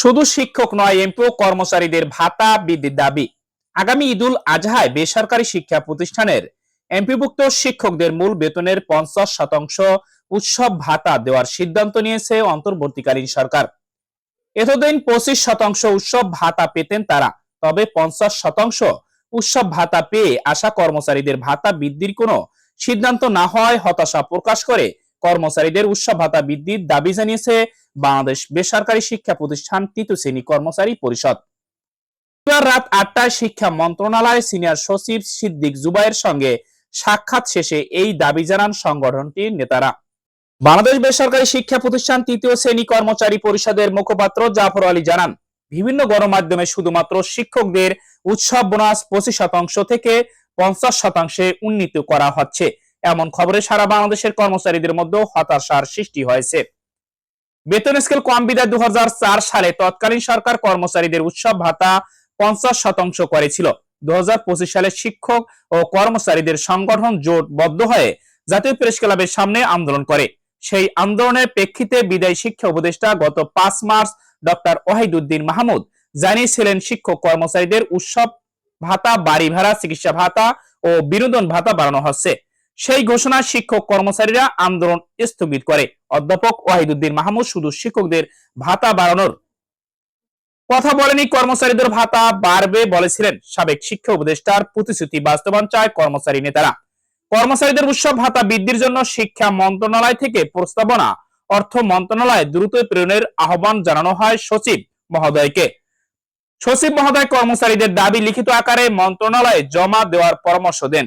শুধু শিক্ষক নয় এমপি ও কর্মচারীদের ভাতা বৃদ্ধির দাবি। আগামী ঈদুল আজহায় বেসরকারি শিক্ষা প্রতিষ্ঠানের এমপিভুক্ত শিক্ষকদের মূল বেতনের পঞ্চাশ শতাংশ উৎসব ভাতা দেওয়ার সিদ্ধান্ত নিয়েছে অন্তর্বর্তীকালীন সরকার। এতদিন পঁচিশ শতাংশ উৎসব ভাতা পেতেন তারা, তবে পঞ্চাশ শতাংশ উৎসব ভাতা পেয়ে আসা কর্মচারীদের ভাতা বৃদ্ধির কোনো সিদ্ধান্ত না হওয়ায় হতাশা প্রকাশ করে কর্মচারীদের উৎসব ভাতা বৃদ্ধির দাবি জানিয়েছে বাংলাদেশ বেসরকারি শিক্ষা প্রতিষ্ঠান তৃতীয় শ্রেণি কর্মচারী পরিষদ। রাত আটটায় শিক্ষা মন্ত্রণালয়ের সিনিয়র সচিব সিদ্দিক জুবাইয়ের সঙ্গে সাক্ষাৎ শেষে এই দাবি জানান সংগঠনটির নেতারা। বাংলাদেশ বেসরকারি শিক্ষা প্রতিষ্ঠান তৃতীয় শ্রেণি কর্মচারী পরিষদের মুখপাত্র জাফর আলী জানান, বিভিন্ন গণমাধ্যমে শুধুমাত্র শিক্ষকদের উৎসব বোনাস পঁচিশ শতাংশ থেকে পঞ্চাশ শতাংশে উন্নীত করা হচ্ছে। এমন খবরে সারা বাংলাদেশের কর্মচারীদের মধ্যে হতাশার সৃষ্টি হয়েছে। বেতন স্কেল কম বিদায় দু সালে তৎকালীন সরকার কর্মচারীদের উৎসব ভাতা পঞ্চাশ শতাংশ করেছিল। দু সালে শিক্ষক ও কর্মচারীদের সংগঠন জোটবদ্ধ হয়ে জাতীয় প্রেস ক্লাবের সামনে আন্দোলন করে। সেই আন্দোলনের প্রেক্ষিতে বিদায়ী শিক্ষা উপদেষ্টা গত পাঁচ মার্চ ডক্টর ওয়াহিদুদ্দিন মাহমুদ জানিয়েছিলেন, শিক্ষক কর্মচারীদের উৎসব ভাতা, বাড়ি ভাড়া, চিকিৎসা ভাতা ও বিনোদন ভাতা বাড়ানো হচ্ছে। সেই ঘোষণা শিক্ষক কর্মচারীরা আন্দোলন স্থগিত করে। অধ্যাপক ওয়াহিদুদ্দিন মাহমুদ শুধু শিক্ষকদের ভাতা বাড়ানোর কথা বলেনি, কর্মচারীদের ভাতা বাড়বে বলেছিলেন সাবেক শিক্ষা উপদেষ্টার প্রতিশ্রুতি বাস্তবায়ন চায় কর্মচারী নেতারা। কর্মচারীদের উৎসব ভাতা বৃদ্ধির জন্য শিক্ষা মন্ত্রণালয় থেকে প্রস্তাবনা, অর্থ মন্ত্রণালয়ে দ্রুত প্রেরণের আহ্বান জানানো হয় সচিব মহোদয়কে। সচিব মহোদয় কর্মচারীদের দাবি লিখিত আকারে মন্ত্রণালয়ে জমা দেওয়ার পরামর্শ দেন।